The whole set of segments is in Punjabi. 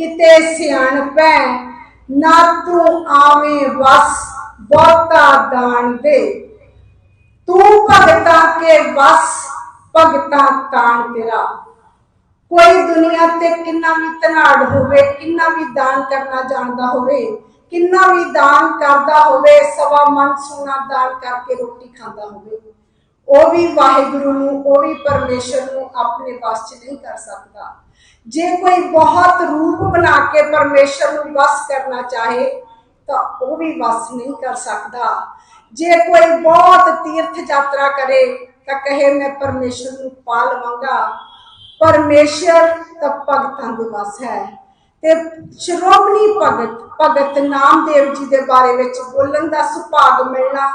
ਬਸ ਕਿਤੇ ਸਿਆਣਪੈ ਨਾ ਤੂੰ ਆਵੇਂ ਵਸ, ਬਹੁਤਾ ਦਾਨ ਦੇ। ਤੂੰ ਭਗਤਾਂ ਕੇ ਵਸ, ਭਗਤਾਂ ਤਾਣ ਤੇਰਾ। ਕੋਈ ਦੁਨੀਆ ਤੇ ਕਿੰਨਾ ਵੀ ਧਨਾੜ ਹੋਵੇ, ਕਿੰਨਾ ਵੀ ਦਾਨ ਕਰਨਾ ਜਾਣਦਾ ਹੋਵੇ, ਕਿੰਨਾ ਵੀ ਦਾਨ ਕਰਦਾ ਹੋਵੇ, ਸਵਾ ਮਨ ਸੋਨਾ ਦਾਨ ਕਰਕੇ ਰੋਟੀ ਖਾਂਦਾ ਹੋਵੇ, ਉਹ ਵੀ ਵਾਹਿਗੁਰੂ ਨੂੰ, ਉਹ ਵੀ ਪਰਮੇਸ਼ਰ ਨੂੰ ਆਪਣੇ ਵਸ 'ਚ ਨਹੀਂ ਕਰ ਸਕਦਾ। ਜੇ ਕੋਈ ਬਹੁਤ ਰੂਪ ਬਣਾ ਕੇ ਪਰਮੇਸ਼ਰ ਨੂੰ ਵਸ ਕਰਨਾ ਚਾਹੇ, ਤਾਂ ਉਹ ਵੀ ਵਸ ਨਹੀਂ ਕਰ ਸਕਦਾ। ਜੇ ਕੋਈ ਬਹੁਤ ਤੀਰਥ ਯਾਤਰਾ ਕਰੇ, ਤਾਂ ਕਹੇ, ਮੈਂ ਪਰਮੇਸ਼ਰ ਨੂੰ ਪਾ ਲਵਾਂਗਾ। ਪਰਮੇਸ਼ਰ ਤਾਂ ਭਗਤਾਂ ਦੇ ਵਸ ਹੈ। ਤੇ ਸ਼੍ਰੋਮਣੀ ਭਗਤ ਭਗਤ ਨਾਮਦੇਵ ਜੀ ਦੇ ਬਾਰੇ ਵਿੱਚ ਬੋਲਣ ਦਾ ਸੁਭਾਗ ਮਿਲਣਾ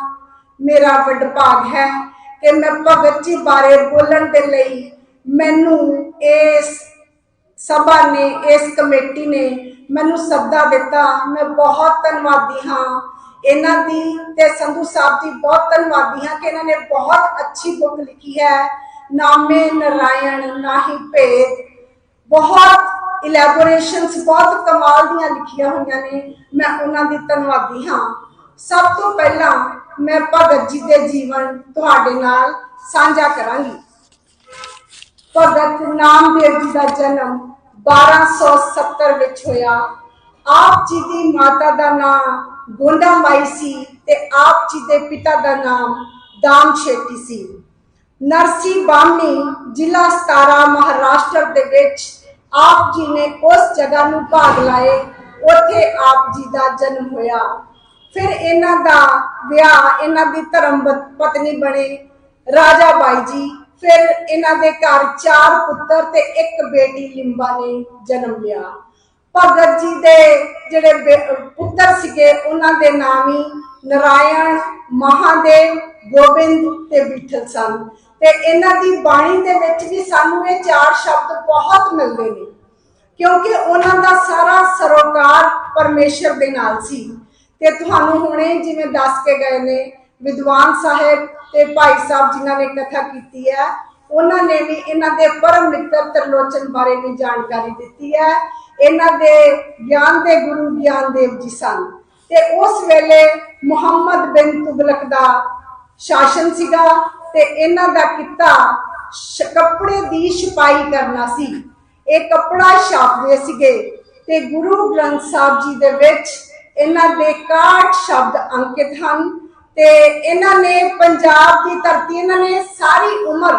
ਮੇਰਾ ਵਡਭਾਗ ਹੈ ਕਿ ਮੈਂ ਭਗਤ ਜੀ ਬਾਰੇ ਬੋਲਣ ਦੇ ਲਈ ਮੈਨੂੰ ਇਸ ਸਭਾ ਨੇ, ਇਸ ਕਮੇਟੀ ਨੇ ਮੈਨੂੰ ਸੱਦਾ ਦਿੱਤਾ। ਮੈਂ ਬਹੁਤ ਧੰਨਵਾਦੀ ਹਾਂ। ਇਹਨਾਂ ਦੀ ਤੇ ਸੰਧੂ ਸਾਹਿਬ ਦੀ ਬਹੁਤ ਧੰਨਵਾਦੀ ਹਾਂ ਕਿ ਇਹਨਾਂ ਨੇ ਬਹੁਤ ਅੱਛੀ ਬੁੱਕ ਲਿਖੀ ਹੈ। ਨਾਮੇ ਨਰਾਇਣ ਨਾਹੀ ਭੇਦ। ਬਹੁਤ ਇਲੈਬੋਰੇਸ਼ਨਸ ਬਹੁਤ ਕਮਾਲ ਦੀਆਂ ਲਿਖੀਆਂ ਹੋਈਆਂ ਨੇ। ਮੈਂ ਉਹਨਾਂ ਦੀ ਧੰਨਵਾਦੀ ਹਾਂ। ਸਭ ਤੋਂ ਪਹਿਲਾਂ ਮੈਂ ਭਗਤ ਜੀ ਦੇ ਜੀਵਨ ਤੁਹਾਡੇ ਨਾਲ ਸਾਂਝਾ ਕਰਾਂਗੀ। ਭਗਤ ਨਾਮਦੇਵ ਜੀ ਦਾ ਜਨਮ 1270 ਵਿੱਚ ਹੋਇਆ। ਆਪ ਜੀ ਦੀ ਮਾਤਾ ਦਾ ਨਾਮ ਗੋਂਡਾ ਮਾਈ ਸੀ ਤੇ ਆਪ ਜੀ ਦੇ ਪਿਤਾ ਦਾ ਨਾਮ ਦਾਮ ਸ਼ੇਟੀ ਸੀ। ਨਰਸੀ ਬਾਮਨੀ ਜ਼ਿਲ੍ਹਾ ਸਤਾਰਾ ਮਹਾਰਾਸ਼ਟਰ ਦੇ ਵਿੱਚ ਆਪ ਜੀ ਨੇ ਉਸ ਜਗ੍ਹਾ ਨੂੰ ਭਾਗ ਲਾਏ, ਉੱਥੇ ਆਪ ਜੀ ਦਾ ਜਨਮ ਹੋਇਆ। ਫਿਰ ਇਹਨਾਂ ਦਾ ਵਿਆਹ, ਇਹਨਾਂ ਦੀ ਧਰਮ ਪਤਨੀ ਬਣੇ ਰਾਜਾ ਬਾਈ ਜੀ ਫਿਰ ਇਹਨਾਂ ਦੇ ਘਰ ਚਾਰ ਪੁੱਤਰ ਤੇ ਇੱਕ ਬੇਟੀ ਲਿੰਬਾ ਨੇ ਜਨਮ ਲਿਆ। ਭਗਤ ਜੀ ਦੇ ਜਿਹੜੇ ਪੁੱਤਰ ਸੀਗੇ, ਉਹਨਾਂ ਦੇ ਨਾਮ ਹੀ ਨਰਾਇਣ, ਮਹਾਦੇਵ, ਗੋਬਿੰਦ ਤੇ ਵਿਠਲ ਸਨ। ਤੇ ਇਹਨਾਂ ਦੀ ਬਾਣੀ ਦੇ ਵਿੱਚ ਵੀ ਸਾਨੂੰ ਇਹ ਚਾਰ ਸ਼ਬਦ ਬਹੁਤ ਮਿਲਦੇ ਨੇ, ਕਿਉਂਕਿ ਉਹਨਾਂ ਦਾ ਸਾਰਾ ਸਰੋਕਾਰ ਪਰਮੇਸ਼ਰ ਦੇ ਨਾਲ ਸੀ। ਤੇ ਤੁਹਾਨੂੰ ਹੁਣੇ ਜਿਵੇਂ ਦੱਸ ਕੇ ਗਏ ਨੇ ਵਿਦਵਾਨ ਸਾਹਿਬ ਤੇ ਭਾਈ ਸਾਹਿਬ ਜਿਨ੍ਹਾਂ ਨੇ ਕਥਾ ਕੀਤੀ ਹੈ, ਉਹਨਾਂ ਨੇ ਵੀ ਇਹਨਾਂ ਦੇ ਪਰਮ ਮਿੱਤਰ ਤਰਲੋਚਨ ਬਾਰੇ ਵੀ ਜਾਣਕਾਰੀ ਦਿੱਤੀ ਹੈ। ਇਹਨਾਂ ਦੇ ਗਿਆਨ ਦੇ ਗੁਰੂ ਗਿਆਨ ਦੇਵ ਜੀ ਸਨ। ਤੇ ਉਸ ਵੇਲੇ ਮੁਹੰਮਦ ਬਿਨ ਤੁਗਲਕ ਦਾ ਸ਼ਾਸਨ ਸੀਗਾ ਤੇ ਇਹਨਾਂ ਦਾ ਕਿੱਤਾ ਕੱਪੜੇ ਦੀ ਛਪਾਈ ਕਰਨਾ ਸੀ। ਇਹ ਕੱਪੜਾ ਛਾਪਦੇ ਸੀਗੇ ਤੇ ਗੁਰੂ ਗ੍ਰੰਥ ਸਾਹਿਬ ਜੀ ਦੇ ਵਿੱਚ ਇਹਨਾਂ ਦੇ 61 ਸ਼ਬਦ ਅੰਕਿਤ ਹਨ। ਤੇ ਇਹਨਾਂ ਨੇ ਪੰਜਾਬ ਦੀ ਧਰਤੀ, ਇਹਨਾਂ ਨੇ ਸਾਰੀ ਉਮਰ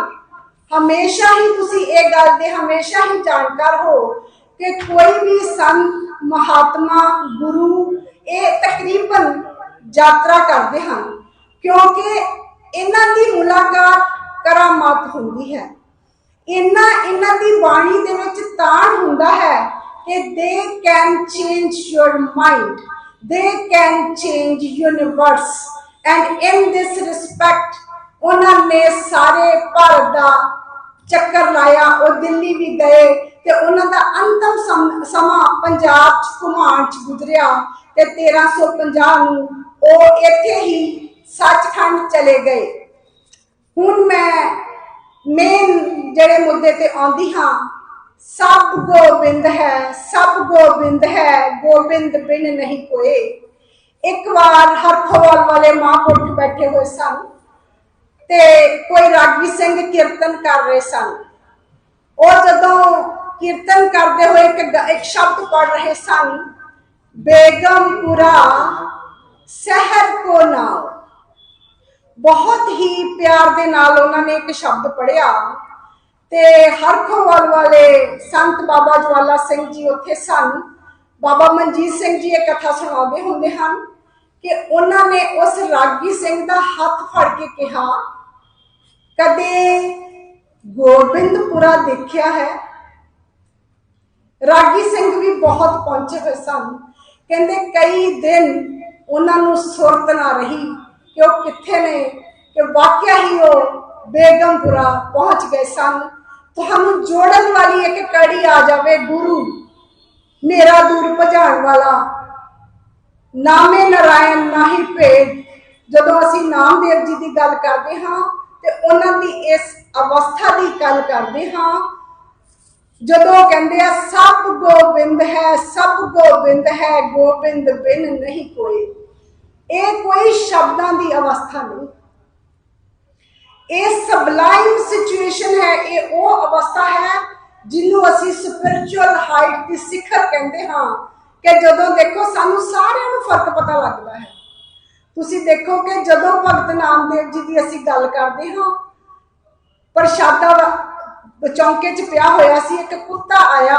ਹਮੇਸ਼ਾ ਹੀ ਤੁਸੀਂ ਇਹ ਗੱਲ ਦੇ ਹਮੇਸ਼ਾ ਹੀ ਜਾਣਕਾਰ ਹੋ ਕਿ ਕੋਈ ਵੀ ਸੰਤ, ਮਹਾਤਮਾ, ਗੁਰੂ ਇਹ ਤਕਰੀਬਨ ਯਾਤਰਾ ਕਰਦੇ ਹਨ, ਕਿਉਂਕਿ ਇਹਨਾਂ ਦੀ ਮੁਲਾਕਾਤ ਕਰਾਮਾਤ ਹੁੰਦੀ ਹੈ। ਇਹਨਾਂ ਇਹਨਾਂ ਦੀ ਬਾਣੀ ਦੇ ਵਿੱਚ ਤਾਣ ਹੁੰਦਾ ਹੈ ਕਿ they can change your mind they can change universe and in this respect ਉਹਨਾਂ ਨੇ ਸਾਰੇ ਭਾਰਤ ਦਾ ਚੱਕਰ ਲਾਇਆ, ਉਹ ਦਿੱਲੀ ਵੀ ਗਏ ਤੇ ਉਹਨਾਂ ਦਾ ਅੰਤਮ ਸਮਾਂ ਪੰਜਾਬ ਘੁਮਾਣ ਚ ਗੁਜ਼ਰਿਆ ਤੇ 1350 ਨੂੰ ਉਹ ਇੱਥੇ ਹੀ ਸੱਚਖੰਡ ਚਲੇ ਗਏ। ਹੁਣ ਮੈਂ ਮੇਨ ਜਿਹੜੇ ਮੁੱਦੇ ਤੇ ਆਉਂਦੀ ਹਾਂ, ਸਭ ਗੋਬਿੰਦ ਹੈ, ਸਭ ਗੋਬਿੰਦ ਹੈ, ਗੋਬਿੰਦ ਬਿਨ ਨਹੀਂ ਕੋਏ। ਇੱਕ ਵਾਰ ਹਰਖਵਾਲ ਵਾਲੇ ਮਹਾਂਪੁਰਖ ਬੈਠੇ ਹੋਏ ਸਨ ਤੇ ਕੋਈ ਰਾਗੀ ਸਿੰਘ ਕੀਰਤਨ ਕਰ ਰਹੇ ਸਨ। ਉਹ ਜਦੋਂ ਕੀਰਤਨ ਕਰਦੇ ਹੋਏ ਇੱਕ ਇੱਕ ਸ਼ਬਦ ਪੜ ਰਹੇ ਸਨ ਬੇਗਮਪੁਰਾ ਸ਼ਹਿਰ ਕੋ ਨਾਮ ਬਹੁਤ ਹੀ ਪਿਆਰ ਦੇ ਨਾਲ ਉਹਨਾਂ ਨੇ ਇੱਕ ਸ਼ਬਦ ਪੜਿਆ ਤੇ ਹਰਖੋਵਾਲ ਵਾਲੇ ਸੰਤ ਬਾਬਾ ਜਵਾਲਾ ਸਿੰਘ ਜੀ ਉੱਥੇ ਸਨ। ਬਾਬਾ ਮਨਜੀਤ ਸਿੰਘ ਜੀ ਇਹ ਕਥਾ ਸੁਣਾਉਂਦੇ ਹੁੰਦੇ ਹਨ ਕਿ ਉਹਨਾਂ ਨੇ ਉਸ ਰਾਗੀ ਸਿੰਘ ਦਾ ਹੱਥ ਫੜ ਕੇ ਕਿਹਾ, ਕਦੇ ਗੋਬਿੰਦਪੁਰਾ ਦੇਖਿਆ ਹੈ? ਰਾਗੀ ਸਿੰਘ ਵੀ ਬਹੁਤ ਪਹੁੰਚੇ ਹੋਏ ਸਨ। ਕਹਿੰਦੇ, ਕਈ ਦਿਨ ਉਹਨਾਂ ਨੂੰ ਸੁਰਤ ਨਾ ਰਹੀ ਕਿ ਉਹ ਕਿੱਥੇ ਨੇ, ਕਿ ਵਾਕਿਆ ਹੀ ਉਹ ਬੇਗਮਪੁਰਾ ਪਹੁੰਚ ਗਏ ਸਨ। ਤੁਹਾਨੂੰ ਜੋੜਨ ਵਾਲੀ ਇੱਕ ਕੜੀ ਆ ਜਾਵੇ, ਗੁਰੂ। ਮੇਰਾ ਦੂਰ ਭਜਾਉਣ ਵਾਲਾ ਨਾਮੇ ਨਰਾਇਣ ਨਾਹੀ ਭੇਦ। ਜਦੋਂ ਅਸੀਂ ਨਾਮਦੇਵ ਜੀ ਦੀ ਗੱਲ ਕਰਦੇ ਹਾਂ ਤੇ ਉਹਨਾਂ ਦੀ ਇਸ ਅਵਸਥਾ ਦੀ ਗੱਲ ਕਰਦੇ ਹਾਂ, ਜਦੋਂ ਉਹ ਕਹਿੰਦੇ ਆ ਸਭ ਗੋਬਿੰਦ ਹੈ ਸਭ ਗੋਬਿੰਦ ਹੈ, ਗੋਬਿੰਦ ਬਿਨ ਨਹੀਂ ਕੋਈ ਇਹ ਕੋਈ ਸ਼ਬਦਾਂ ਦੀ ਅਵਸਥਾ ਨਹੀਂ। ਇਹ ਸਬਲਾਈਮ ਸਿਚੁਏਸ਼ਨ ਹੈ, ਇਹ ਉਹ ਅਵਸਥਾ ਹੈ ਜਿਹਨੂੰ ਅਸੀਂ ਸਪਿਰਚੁਅਲ ਹਾਈਟ ਦੀ ਸਿਖਰ ਕਹਿੰਦੇ ਹਾਂ। ਕਿ ਜਦੋਂ ਦੇਖੋ ਸਾਨੂੰ ਸਾਰਿਆਂ ਨੂੰ ਫ਼ਰਕ ਪਤਾ ਲੱਗਦਾ ਹੈ। ਤੁਸੀਂ ਦੇਖੋ ਕਿ ਜਦੋਂ ਭਗਤ ਨਾਮਦੇਵ ਜੀ ਦੀ ਅਸੀਂ ਗੱਲ ਕਰਦੇ ਹਾਂ, ਪ੍ਰਸ਼ਾਦਾ ਚੌਂਕੇ 'ਚ ਪਿਆ ਹੋਇਆ ਸੀ, ਇੱਕ ਕੁੱਤਾ ਆਇਆ,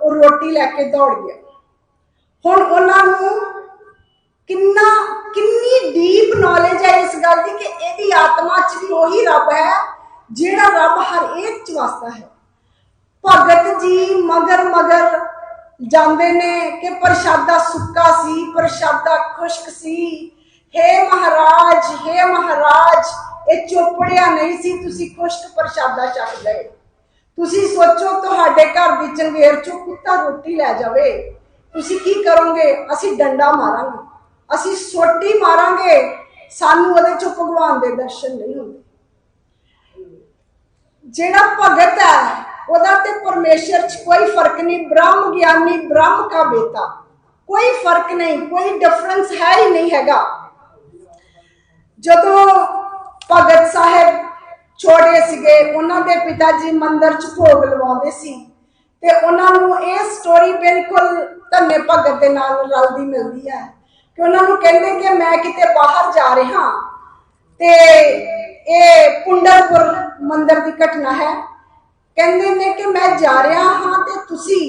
ਉਹ ਰੋਟੀ ਲੈ ਕੇ ਦੌੜ ਗਿਆ। ਹੁਣ ਉਹਨਾਂ ਨੂੰ ਕਿੰਨਾ, ਕਿੰਨੀ ਡੀਪ ਨੌਲੇਜ ਹੈ ਇਸ ਗੱਲ ਦੀ ਕਿ ਇਹਦੀ ਆਤਮਾ 'ਚ ਵੀ ਉਹੀ ਰੱਬ ਹੈ, ਜਿਹੜਾ ਰੱਬ ਹਰ ਇੱਕ 'ਚ ਵਸਦਾ ਹੈ। ਭਗਤ ਜੀ ਮਗਰ ਮਗਰ ਜਾਂਦੇ ਨੇ ਕਿ ਪ੍ਰਸ਼ਾਦਾ ਸੁੱਕਾ ਸੀ, ਪ੍ਰਸ਼ਾਦਾ ਖੁਸ਼ਕ ਸੀ। हे ਮਹਾਰਾਜ हे ਮਹਾਰਾਜ, ਇਹ ਚੋਪੜਿਆ ਨਹੀਂ ਸੀ, ਤੁਸੀਂ ਖੁਸ਼ਕ ਪ੍ਰਸ਼ਾਦਾ ਛਕ ਗਏ। ਤੁਸੀਂ ਸੋਚੋ ਤੁਹਾਡੇ ਘਰ ਦੀ ਚੰਗੇਰ ਚੋਂ ਕੁੱਤਾ ਰੋਟੀ ਲੈ ਜਾਵੇ। ਤੁਸੀਂ ਕੀ ਕਰੋਗੇ? ਅਸੀਂ ਡੰਡਾ ਮਾਰਾਂਗੇ। ਅਸੀਂ ਸੋਟੀ ਮਾਰਾਂਗੇ। ਸਾਨੂੰ ਉਹਦੇ ਚੋਂ ਭਗਵਾਨ ਦੇ ਦਰਸ਼ਨ ਨਹੀਂ ਹੁੰਦੇ। ਜਿਹੜਾ ਭਗਤ ਹੈ ਉਹਦਾ ਤੇ ਪਰਮੇਸ਼ਰ 'ਚ ਕੋਈ ਫ਼ਰਕ ਨਹੀਂ, ਬ੍ਰਹਮ ਗਿਆਨੀ, ਬ੍ਰਹਮ ਕਾ ਬੇਟਾ। ਕੋਈ ਫ਼ਰਕ ਨਹੀਂ, ਕੋਈ ਡਿਫਰੈਂਸ ਹੈ ਹੀ ਨਹੀਂ ਹੈਗਾ। ਜਦੋਂ ਭਗਤ ਸਾਹਿਬ ਛੋੜੇ ਸੀਗੇ, ਉਹਨਾਂ ਦੇ ਪਿਤਾ ਜੀ ਮੰਦਰ 'ਚ ਭੋਗ ਲਵਾਉਂਦੇ ਸੀ। ਤੇ ਉਹਨਾਂ ਨੂੰ ਇਹ ਸਟੋਰੀ ਬਿਲਕੁਲ ਧੰਨੇ ਭਗਤ ਦੇ ਨਾਲ ਰਲਦੀ ਮਿਲਦੀ ਹੈ। ਕਿ ਉਹਨਾਂ ਨੂੰ ਕਹਿੰਦੇ ਕਿ ਮੈਂ ਕਿਤੇ ਬਾਹਰ ਜਾ ਰਿਹਾ। ਤੇ ਇਹ ਪੁੰਡਰਪੁਰ ਮੰਦਿਰ ਦੀ ਘਟਨਾ ਹੈ। ਕਹਿੰਦੇ ਨੇ ਕਿ ਮੈਂ ਜਾ ਰਿਹਾ ਹਾਂ ਤੇ ਤੁਸੀਂ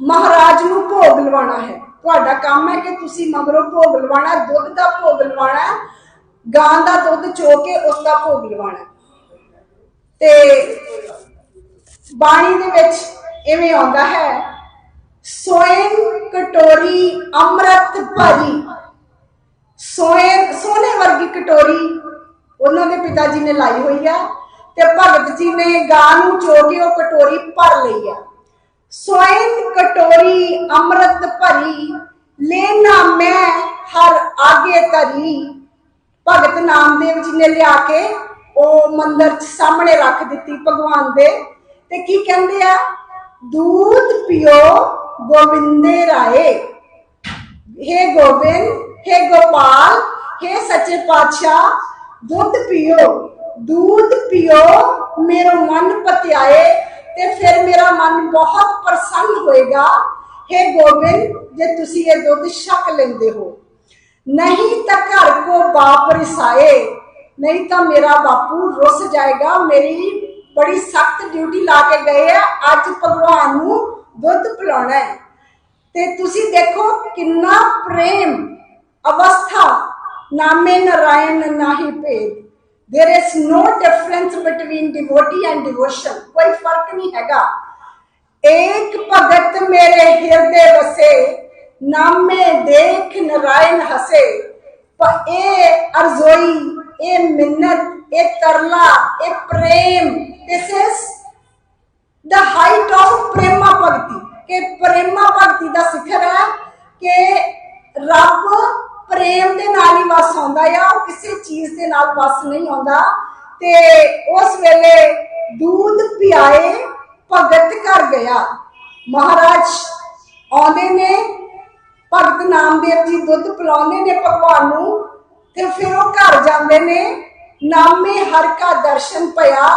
ਮਹਾਰਾਜ ਨੂੰ ਭੋਗ ਲਵਾਉਣਾ ਹੈ। ਤੁਹਾਡਾ ਕੰਮ ਹੈ ਕਿ ਤੁਸੀਂ ਮਗਰੋਂ ਭੋਗ ਲਵਾਉਣਾ ਦੁੱਧ ਦਾ ਭੋਗ ਲਵਾਉਣਾ ਗਾਂ ਦਾ ਦੁੱਧ ਚੋ ਕੇ ਉਸ ਦਾ ਭੋਗ ਲਵਾਉਣਾ ਤੇ ਬਾਣੀ ਦੇ ਵਿੱਚ ਇਵੇਂ ਆਉਂਦਾ ਹੈ ਸੋਇਨ ਕਟੋਰੀ ਅੰਮ੍ਰਿਤ ਭਰੀ ਸੋਏ ਸੋਨੇ ਵਰਗੀ ਕਟੋਰੀ ਉਹਨਾਂ ਦੇ ਪਿਤਾ ਜੀ ਨੇ ਲਾਈ ਹੋਈ ਆ। ਤੇ ਭਗਤ ਜੀ ਨੇ ਗਾਂ ਨੂੰ ਚੋ ਕੇ ਉਹ ਕਟੋਰੀ ਭਰ ਲਈ ਆ ਸੋਇਨ ਕਟੋਰੀ ਅੰਮ੍ਰਿਤ ਭਰੀ ਲੈਣਾ ਮੈਂ ਹਰ ਆਗੇ ਤਰੀ ਭਗਤ ਨਾਮਦੇਵ ਜੀ ਨੇ ਲਿਆ ਕੇ ਉਹ ਮੰਦਰ ਚ ਸਾਹਮਣੇ ਰੱਖ ਦਿੱਤੀ ਭਗਵਾਨ ਦੇ ਤੇ ਕੀ ਕਹਿੰਦੇ ਆ ਦੂਧ ਪੀਓ ਗੋਬਿੰਦੇ ਰਾਏ हे गोविंद हे गोपाल हे सच्चे पातशाह ਦੁੱਧ ਪੀਓ दूध ਪੀਓ ਮੇਰਾ ਮਨ ਪਤਿਆਏ ਤੇ ਫਿਰ ਮੇਰਾ ਮਨ ਬਹੁਤ ਪ੍ਰਸੰਨ ਹੋਏਗਾ हे ਗੋਬਿੰਦ ਜੇ ਤੁਸੀਂ ਇਹ ਦੁੱਧ ਛਕ ਲੈਂਦੇ ਹੋ ਨਹੀਂ ਤਾਂ ਘਰ ਕੋ ਬਾਪ ਰਿਸਾਏ ਨਹੀਂ ਤਾਂ ਮੇਰਾ ਬਾਪੂ ਰੁੱਸ ਜਾਏਗਾ ਮੇਰੀ ਬੜੀ ਸਖਤ ਡਿਊਟੀ ਲਾ ਕੇ ਗਏ ਆ ਅੱਜ ਭਗਵਾਨ ਨੂੰ ਦੁੱਧ ਪਿਲਾਉਣਾ ਹੈ ਤੇ ਤੁਸੀਂ ਦੇਖੋ ਕਿੰਨਾ ਪ੍ਰੇਮ ਅਵਸਥਾ ਨਾਮੇ ਨਰਾਇਣ ਨਾਹੀ ਭੇਦ There is no difference between devotee and devotion. ਕੋਈ ਫ਼ਰਕ ਨਹੀਂ ਹੈਗਾ ਏਕ ਭਗਤ ਮੇਰੇ ਹਿਰਦੇ ਵਸੇ ਨਾਮੇ ਦੇਖ ਨਰਾਇਣ ਹਸੇ ਪ ਇਹ ਅਰਜ਼ੋਈ ਇਹ ਮਿੰਨਤ ਇਹ ਤਰਲਾ ਇਹ ਪ੍ਰੇਮ this is the height of ਪ੍ਰੇਮਾ ਭਗਤੀ ਕਿ ਪ੍ਰੇਮਾ ਭਗਤੀ ਦਾ ਸਿਖਰ ਹੈ ਕਿ ਰੱਬ ਪ੍ਰੇਮ ਦੇ ਨਾਲ ਹੀ ਵਸ ਆਉਂਦਾ ਆ, ਉਹ ਕਿਸੇ ਚੀਜ਼ ਦੇ ਨਾਲ ਵਸ ਨਹੀਂ ਆਉਂਦਾ। ਤੇ ਉਸ ਵੇਲੇ ਦੂਧ ਪਿਆਏ ਭਗਤ ਕਰ ਗਿਆ। ਮਹਾਰਾਜ ਆਉਂਦੇ ਨੇ, ਭਗਤ ਨਾਮਦੇਵ ਜੀ ਦੁੱਧ ਪਿਲਾਉਂਦੇ ਨੇ ਭਗਵਾਨ ਨੂੰ, ਤੇ ਫਿਰ ਉਹ ਘਰ ਜਾਂਦੇ ਨੇ। ਨਾਮੇ ਹਰ ਕਾ ਦਰਸ਼ਨ ਪਿਆ